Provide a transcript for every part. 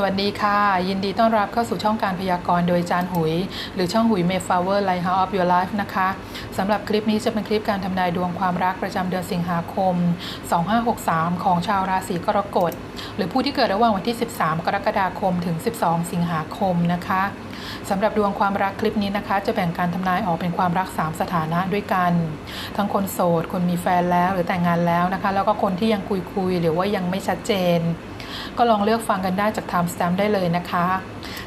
สวัสดีค่ะ ยินดีต้อนรับเข้าสู่ช่องการพยากรณ์โดยจานหุย หรือช่องหุย Mayflower Lighthouse of Your Life นะคะสำหรับคลิปนี้จะเป็นคลิปการทำนายดวงความรักประจำเดือนสิงหาคม 2563 ของชาวราศีกรกฎ หรือผู้ที่เกิดระหว่างวันที่ 13 กรกฎาคมถึง 12 สิงหาคมนะคะสำหรับดวงความรักคลิปนี้นะคะ จะแบ่งการทำนายออกเป็นความรัก 3 สถานะด้วยกัน ทั้งคนโสด คนมีแฟนแล้วหรือแต่งงานแล้วนะคะ แล้วก็คนที่ยังคุยๆหรือว่ายังไม่ชัดเจน ก็ลองเลือกฟังกันได้จาก Time Stamp ได้เลยนะคะ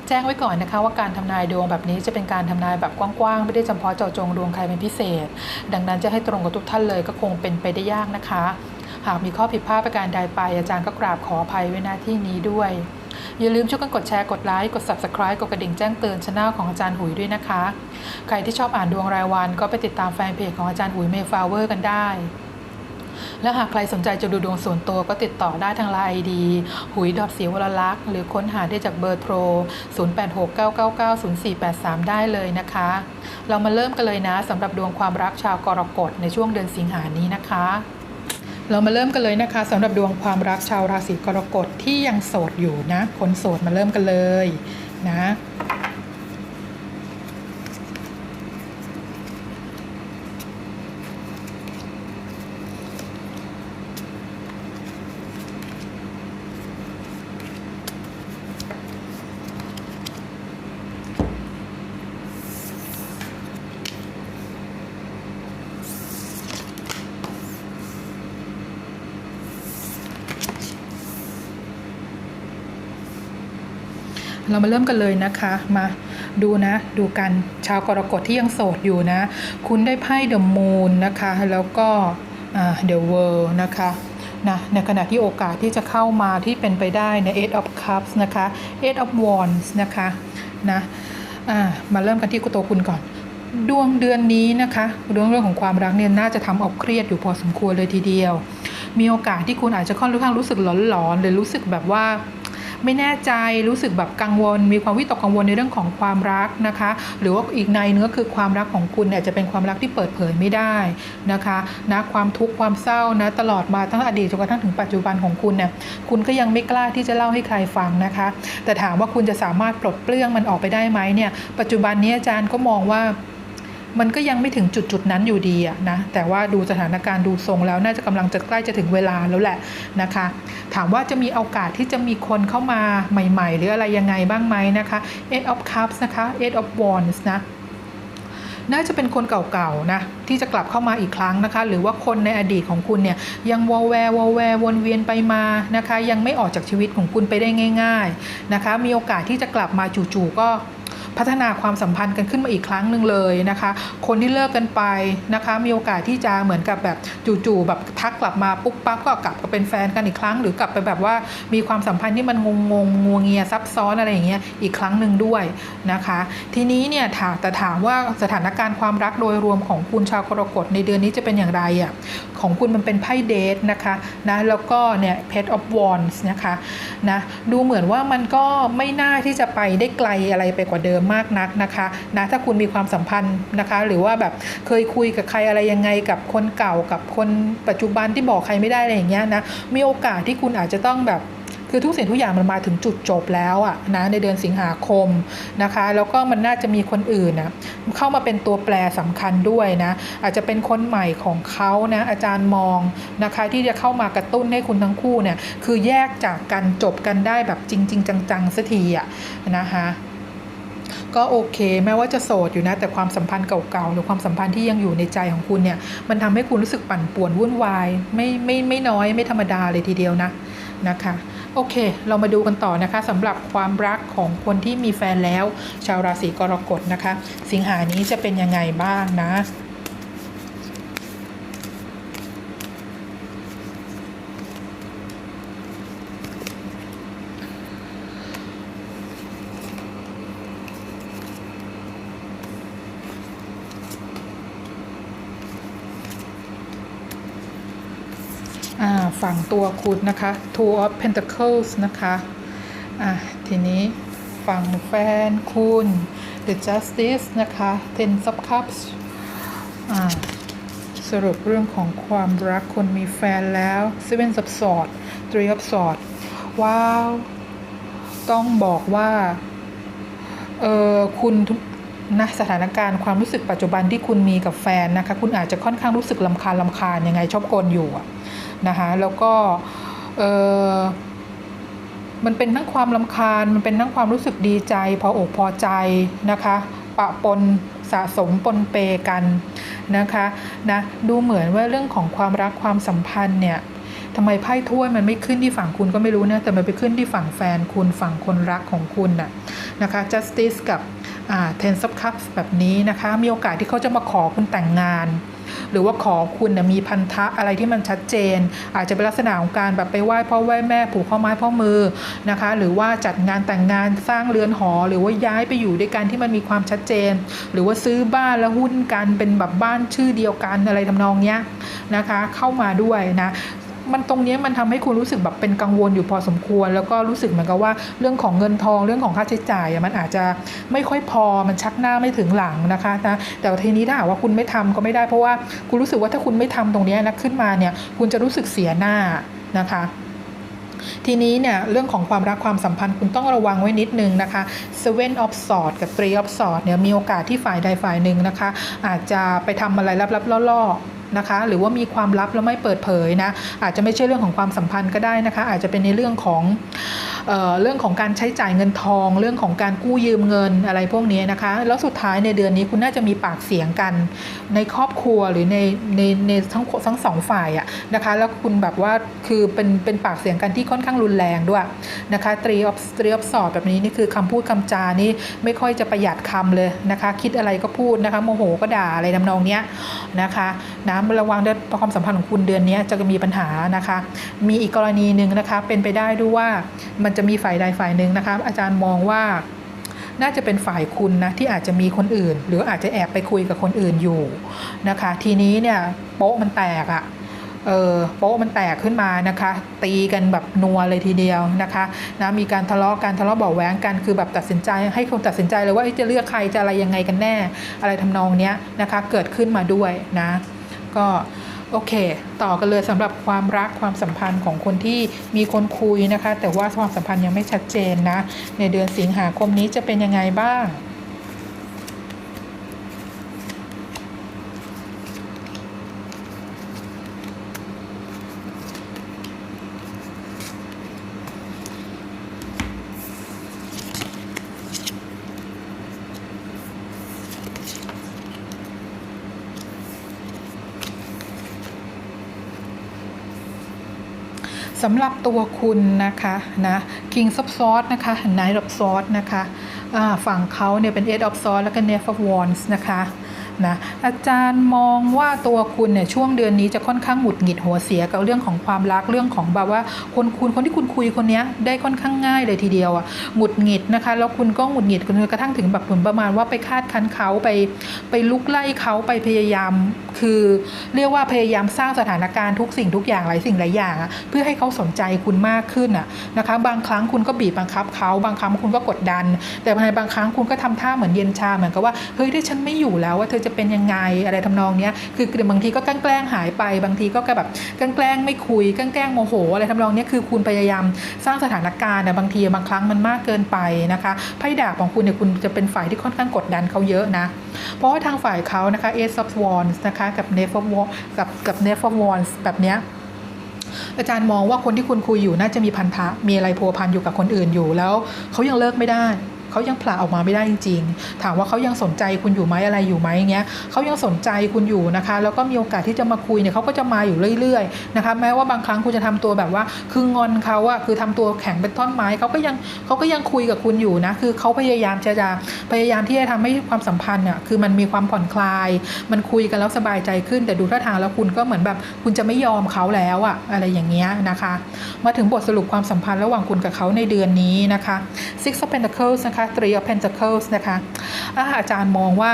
แจ้งไว้ก่อนนะคะว่าการทำนายดวงแบบนี้จะเป็นการทำนายแบบกว้างๆ ไม่ได้จำเพาะเจาะจงดวงใครเป็นพิเศษ ดังนั้นจะให้ตรงกับทุกท่านเลยก็คงเป็นไปได้ยากนะคะ หากมีข้อผิดพลาดประการใดไป อาจารย์ก็กราบขออภัยไว้หน้าที่นี้ด้วยอย่าลืมช่วยกันกดแชร์ กดไลค์ กด Subscribe กดกระดิ่งแจ้งเตือนช่องของอาจารย์หุยด้วยนะคะ ใครที่ชอบอ่านดวงรายวันก็ไปติดตามแฟนเพจของอาจารย์หุยเมฟลาเวอร์กันได้ และหากใครสนใจจะดูดวงส่วนตัวก็ติดต่อได้ทางไลน์ ID หุยดอทเสียวรลักษ์หรือค้นหาได้จากเบอร์โทร 0869990483 ได้เลยนะคะ เรามาเริ่มกันเลยนะสำหรับดวงความรักชาวกรกฎในช่วงเดือนสิงหานี้นะคะเรามาเริ่มกันเลยนะคะสำหรับดวงความรักชาวราศีกรกฎที่ยังโสดอยู่นะคนโสดมาเริ่มกันเลยนะ เรามาเริ่มกันเลยนะคะ มาดูนะ ดูกันชาวกรกฎที่ยังโสดอยู่นะ คุณได้ไพ่เดอะมูนนะคะ แล้วก็เดอะเวิลด์นะคะนะในขณะที่โอกาสที่จะเข้ามาที่เป็นไปได้ใน Eight of Cups นะคะ Eight of Wands นะคะนะมาเริ่มกันที่กุโตวคุณก่อน ดวงเดือนนี้นะคะเรื่องเรื่องของความรักเนี่ยน่าจะทำเอาเครียดอยู่พอสมควรเลยทีเดียว มีโอกาสที่คุณอาจจะค่อนข้างรู้สึกหลอนๆหรือรู้สึกแบบว่า ไม่แน่ใจรู้สึกแบบกังวล มีความวิตกกังวลในเรื่องของความรักนะคะ หรือว่าอีกในเนื้อคือความรักของคุณเนี่ยจะเป็นความรักที่เปิดเผยไม่ได้นะคะนะความทุกข์ความเศร้านะตลอดมาทั้งอดีตจนกระทั่งถึงปัจจุบันของคุณเนี่ยคุณก็ยังไม่กล้าที่จะเล่าให้ใครฟังนะคะ แต่ถามว่าคุณจะสามารถปลดเปลื้องมันออกไปได้ไหมเนี่ยปัจจุบันนี้อาจารย์ก็มองว่า มันก็ยังไม่ถึงจุดจุดๆนั้นอยู่ดีอะนะแต่ว่าดูสถานการณ์ดูทรงแล้วน่าจะกำลังจะใกล้จะถึงเวลาแล้วแหละนะคะ ถามว่าจะมีโอกาสที่จะมีคนเข้ามาใหม่ ๆ หรืออะไรยังไงบ้างไหมนะคะ Eight of Cups นะคะ Eight of Wands นะน่าจะเป็นคนเก่าๆนะที่จะกลับเข้ามาอีกครั้งนะคะ หรือว่าคนในอดีตของคุณเนี่ยยังวอลแวร์วอลแวร์วนเวียนไปมานะคะ ยังไม่ออกจากชีวิตของคุณไปได้ง่าย ๆนะคะ มีโอกาสที่จะกลับมาจู่ๆก็ พัฒนาความสัมพันธ์กันขึ้นมาอีกครั้งหนึ่งเลยนะคะ คนที่เลิกกันไปนะคะ มีโอกาสที่จะเหมือนกับแบบจู่ๆแบบทักกลับมาปุ๊บปั๊บก็กลับมาเป็นแฟนกันอีกครั้ง หรือกลับไปแบบว่ามีความสัมพันธ์ที่มันงงงๆงัวเงียซับซ้อนอะไรอย่างเงี้ยอีกครั้งหนึ่งด้วยนะคะ ทีนี้เนี่ยถามแต่ถามว่าสถานการณ์ความรักโดยรวมของคุณชาวกรกฎในเดือนนี้จะเป็นอย่างไรอะของคุณมันเป็นไพ่เดทนะคะนะแล้วก็เนี่ย Pet of Wands นะคะนะดูเหมือนว่ามันก็ไม่น่าที่จะไปได้ไกลอะไรไปกว่าเดิมมากนักนะคะนะถ้าคุณมีความสัมพันธ์นะคะ หรือว่าแบบเคยคุยกับใครอะไรยังไงกับคนเก่ากับคนปัจจุบันที่บอกใครไม่ได้อะไรอย่างเงี้ยนะมีโอกาสที่คุณอาจจะต้องแบบคือทุกสิ่งทุกอย่างมันมาถึงจุดจบแล้วอะนะในเดือนสิงหาคมนะคะ แล้วก็มันน่าจะมีคนอื่นนะเข้ามาเป็นตัวแปรสำคัญด้วยนะอาจจะเป็นคนใหม่ของเขานะอาจารย์มองนะคะที่จะเข้ามากระตุ้นให้คุณทั้งคู่เนี่ยคือแยกจากกันจบกันได้แบบจริง ๆ จังๆสักทีอะนะคะ ก็โอเค แม้ว่าจะโสดอยู่นะ แต่ความสัมพันธ์เก่าๆหรือความสัมพันธ์ที่ยังอยู่ในใจของคุณเนี่ย มันทำให้คุณรู้สึกปั่นป่วนวุ่นวาย ไม่ไม่ไม่น้อยไม่ธรรมดาเลยทีเดียวนะนะคะโอเค เรามาดูกันต่อนะคะสำหรับความรักของคนที่มีแฟนแล้ว ชาวราศีกรกฎนะคะ สิงหานี้จะเป็นยังไงบ้างนะ ฝั่งตัวคุณนะคะ Two of Pentacles นะคะอ่าทีนี้ฝั่งแฟนคุณ The Justice นะคะ Ten of Cups อ่าสรุปเรื่องของความรักคนมีแฟนแล้ว Seven of Swords Three of Swords ว้าว ต้องบอกว่า เออคุณ นะสถานการณ์ความรู้สึกปัจจุบันที่คุณมีกับแฟนนะคะ คุณอาจจะค่อนข้างรู้สึกลำคาญลำคาญยังไงชอบกลอยู่นะคะแล้วก็เออมันเป็นทั้งความลำคาญ มันเป็นทั้งความรู้สึกดีใจ พออกพอใจนะคะปะปนสะสมปนเปกันนะคะนะดูเหมือนว่าเรื่องของความรักความสัมพันธ์เนี่ยทำไมไพ่ถ้วยมันไม่ขึ้นที่ฝั่งคุณก็ไม่รู้นะแต่มันไปขึ้นที่ฝั่งแฟนคุณฝั่งคนรักของคุณน่ะนะคะ justice กับ อ่า ten of cups แบบนี้นะคะ มีโอกาสที่เขาจะมาขอคุณแต่งงาน หรือว่าขอคุณนะมีพันธะอะไรที่มันชัดเจน อาจจะเป็นลักษณะของการแบบไปไหว้พ่อไหว้แม่ผูกข้อไม้ข้อมือนะคะ หรือว่าจัดงานแต่งงานสร้างเรือนหอ หรือว่าย้ายไปอยู่ด้วยกันที่มันมีความชัดเจน หรือว่าซื้อบ้านแล้วหุ้นกันเป็นแบบบ้านชื่อเดียวกันอะไรทำนองเนี้ยนะคะ เข้ามาด้วยนะ มันตรงนี้มันทำให้คุณรู้สึกแบบเป็นกังวลอยู่พอสมควร แล้วก็รู้สึกเหมือนกับว่าเรื่องของเงินทองเรื่องของค่าใช้จ่ายมันอาจจะไม่ค่อยพอมันชักหน้าไม่ถึงหลังนะคะนะแต่ทีนี้ถ้าหากว่าคุณไม่ทำก็ไม่ได้เพราะว่าคุณรู้สึกว่าถ้าคุณไม่ทำตรงนี้นะขึ้นมาเนี่ยคุณจะรู้สึกเสียหน้านะคะทีนี้เนี่ยเรื่องของความรักความสัมพันธ์คุณต้องระวังไว้นิดนึงนะคะ Seven of s w o r d กับ Three of s w o r d เนี่ยมีโอกาสที่ฝ่ายใดฝ่ายหนึ่งนะคะ อาจจะไปทำอะไรลับๆล่อๆ นะคะ หรือว่ามีความลับแล้วไม่เปิดเผยนะอาจจะไม่ใช่เรื่องของความสัมพันธ์ก็ได้นะคะ อาจจะเป็นในเรื่องของ เเรื่องของการใช้จ่ายเงินทอง เรื่องของการกู้ยืมเงินอะไรพวกนี้นะคะ แล้วสุดท้ายในเดือนนี้คุณน่าจะมีปากเสียงกันในครอบครัวหรือในในในทั้งทั้งสองฝ่ายอะนะคะ แล้วคุณแบบว่าคือเป็นเป็นปากเสียงกันที่ค่อนข้างรุนแรงด้วยนะคะตรีออฟตรีออฟสอบแบบนี้นี่คือคำพูดคำจานี่ไม่ค่อยจะประหยัดคำเลยนะคะ คิดอะไรก็พูดนะคะโมโหก็ด่าอะไรทำนองเนี้ยนะคะนะระวังด้วยความสัมพันธ์ของคุณเดือนนี้จะมีปัญหานะคะ มีอีกกรณีหนึ่งนะคะเป็นไปได้ด้วยว่ามันจะมีฝ่ายใดฝ่ายหนึ่งนะคะอาจารย์มองว่าน่าจะเป็นฝ่ายคุณนะที่อาจจะมีคนอื่น หรืออาจจะแอบไปคุยกับคนอื่นอยู่นะคะ ทีนี้เนี่ยโป๊ะมันแตกอะ่ะเออโป๊ะมันแตกขึ้นมานะคะ ตีกันแบบนัวเลยทีเดียวนะคะนะมีการทะเลาะกันทะเลาะเบาแหวงกันคือแบบตัดสินใจให้คนตัดสินใจเลยว่าจะเลือกใครจะอะไรยังไงกันแน่ อะไรทำนองเนี้ยนะคะ เกิดขึ้นมาด้วยนะ ก็ โอเค ต่อกันเลยสำหรับความรักความสัมพันธ์ของคนที่มีคนคุยนะคะ แต่ว่าความสัมพันธ์ยังไม่ชัดเจนนะ ในเดือนสิงหาคมนี้จะเป็นยังไงบ้าง สำหรับตัวคุณนะคะนะคิงซับซอสนะคะไนท์ดับซอสนะคะฝั่งเขาเนี่ยเป็นเอ็ดออฟซอสแล้วก็เนฟอฟวอนส์นะคะ นะอาจารย์มองว่าตัวคุณเนี่ยช่วงเดือนนี้จะค่อนข้างหงุดหงิดหัวเสียกับเรื่องของความรักเรื่องของแบบว่าคนคุณคนที่คุณคุยคนนี้ได้ค่อนข้างง่ายเลยทีเดียวอะหงุดหงิดนะคะ แล้วคุณก็หงุดหงิดจนกระทั่งถึงแบบผลประมาณว่าไปคาดคั้นเขาไป ไปลุกไล่เขาไปพยายาม คือเรียกว่าพยายามสร้างสถานการณ์ทุกสิ่งทุกอย่างหลายสิ่งหลายอย่างอะเพื่อให้เขาสนใจคุณมากขึ้นอะนะคะ บางครั้งคุณก็บีบบังคับเขาบางครั้งคุณก็กดดัน แต่ในบางครั้งคุณก็ทำท่าเหมือนเย็นชาเหมือนกับว่าเฮ้ยถ้าฉันไม่อยู่แล้วว่าเธอจะเป็นยังไงอะไรทำนองเนี้ยคือบางทีก็แกล้งหายไป บางทีก็แบบแกล้งไม่คุยแกล้งโมโห อะไรทำนองเนี้ยคือคุณพยายามสร้างสถานการณ์นะบางทีบางครั้งมันมากเกินไปนะคะไพ่ดาบของคุณเนี่ยคุณจะเป็นฝ่ายที่ค่อนข้างกดดันเขาเยอะนะ เพราะว่าทางฝ่ายเขานะคะ Ace of Wands นะคะกับ Knave of Wands กับกับ Knave of Wands แบบเนี้ยอาจารย์มองว่าคนที่คุณคุยอยู่น่าจะมีพันธะมีอะไรพัวพันอยู่กับคนอื่นอยู่แล้วเขายังเลิกไม่ได้ เขายังผละออกมาไม่ได้จริง ๆ ถามว่าเขายังสนใจคุณอยู่ไหมอะไรอยู่ไหมเงี้ยเขายังสนใจคุณอยู่นะคะ แล้วก็มีโอกาสที่จะมาคุยเนี่ยเขาก็จะมาอยู่เรื่อยๆนะคะแม้ว่าบางครั้งคุณจะทำตัวแบบว่า คืองอนเขาอะคือทำตัวแข็งเป็นท่อนไม้เขาก็ยังเขาก็ยังคุยกับคุณอยู่นะคือเขาพยายามจะจะพยายามที่จะทำให้ความสัมพันธ์เนี่ยคือมันมีความผ่อนคลาย มันคุยกันแล้วสบายใจขึ้น แต่ดูท่าทางแล้วคุณก็เหมือนแบบ คุณจะไม่ยอมเขาแล้วอะอะไรอย่างเงี้ยนะคะ มาถึงบทสรุปความสัมพันธ์ระหว่างคุณกับเขาในเดือนนี้นะคะ Six of Pentacles นะคะ Three of Pentacles นะคะอ่าอาจารย์มองว่า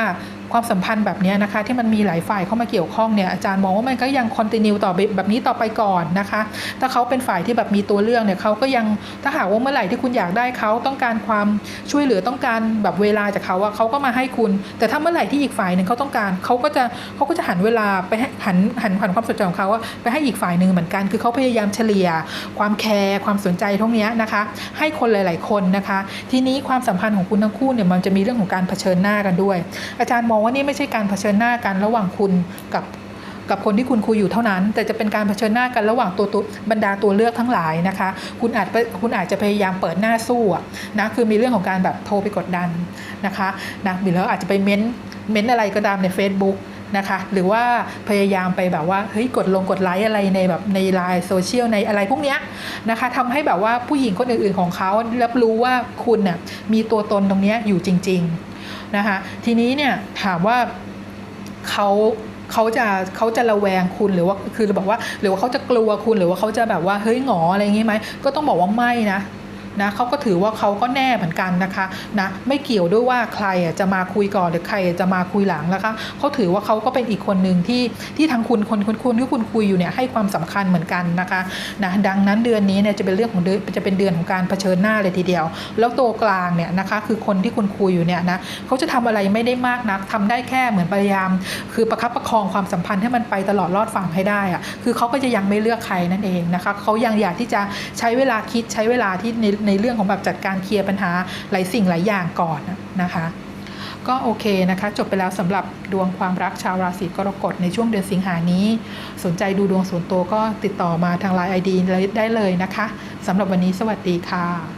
ความสัมพันธ์แบบนี้นะคะ ที่มันมีหลายฝ่ายเข้ามาเกี่ยวข้องเนี่ยอาจารย์มองว่ามันก็ยังคอนติเนียต่อแบบนี้ต่อไปก่อนนะคะ ถ้าเขาเป็นฝ่ายที่แบบมีตัวเลือกเนี่ยเขาก็ยังถ้าหากว่าเมื่อไหร่ที่คุณอยากได้เขาต้องการความช่วยเหลือต้องการแบบเวลาจากเขาอะเขาก็มาให้คุณ แต่ถ้าเมื่อไหร่ที่อีกฝ่ายหนึ่งเขาต้องการเขาก็จะเขาก็จะหันเวลาไปหันหันหันความสนใจของเขาอะไปให้อีกฝ่ายหนึ่งเหมือนกัน คือเขาพยายามเฉลี่ย ความแคร์ความสนใจตรงนี้นะคะ ให้คนหลาย ๆ คนนะคะ ทีนี้ความสัมพันธ์ของคุณทั้งคู่เนี่ยมันจะมีเรื่องของการเผชิญหน้ากันด้วย อาจารย์มององว่านี่ไม่ใช่การเผชิญหน้ากันระหว่างคุณกับกับคนที่คุณคุยอยู่เท่านั้น แต่จะเป็นการเผชิญหน้ากันระหว่างตัวตัวบรรดาตัวเลือกทั้งหลายนะคะ คุณอาจคุณอาจจะพยายามเปิดหน้าสู้นะคือมีเรื่องของการแบบโทรไปกดดันนะคะนะหรือแล้วอาจจะไปเม้นเม้นอะไรก็ตามใน Facebook นะคะหรือว่าพยายามไปแบบว่าเฮ้ยกดลงกดไลค์อะไรในแบบในไลน์โซเชียลในอะไรพวกเนี้ยนะคะทำให้แบบว่าผู้หญิงคนอื่นๆของเขารับรู้ว่าคุณน่ะมีตัวตนตรงเนี้ยอยู่จริง ๆ นะคะ ทีนี้เนี่ยถามว่าเขาเขาจะเขาจะระแวงคุณหรือว่าคือจะบอกว่า หรือว่าเขาจะกลัวคุณหรือว่าเขาจะแบบว่าเฮ้ยหงออะไรอย่างงี้ไหมก็ต้องบอกว่าไม่นะ นะเขาก็ถือว่าเขาก็แน่เหมือนกันนะคะนะไม่เกี่ยวด้วยว่าใครจะมาคุยก่อนหรือใครจะมาคุยหลังนะคะเขาถือว่าเขาก็เป็นอีกคนหนึ่งที่ที่ทางคุณคนคนคุณที่คุณคุยอยู่เนี่ยให้ความสำคัญเหมือนกันนะคะนะดังนั้นเดือนนี้เนี่ยจะเป็นเรื่องของเดือนจะเป็นเดือนของการเผชิญหน้าเลยทีเดียว แล้วตัวกลางเนี่ยนะคะคือคนที่คุณคุยอยู่เนี่ยนะเขาจะทำอะไรไม่ได้มากนักทำได้แค่เหมือนพยายาม คือประคับประคองความสัมพันธ์ให้มันไปตลอดรอดฝั่งให้ได้อะคือเขาก็จะยังไม่เลือกใครนั่นเองนะคะเขายังอยากที่จะใช้เวลาคิดใช้เวลาที่ในในเรื่องของแบบจัดการเคลียร์ปัญหาหลายสิ่งหลายอย่างก่อนนะคะก็โอเคนะคะ จบไปแล้วสำหรับดวงความรักชาวราศีกรกฎในช่วงเดือนสิงหานี้ สนใจดูดวงส่วนตัวก็ติดต่อมาทางไลน์ไอดีได้เลยนะคะสำหรับวันนี้สวัสดีค่ะ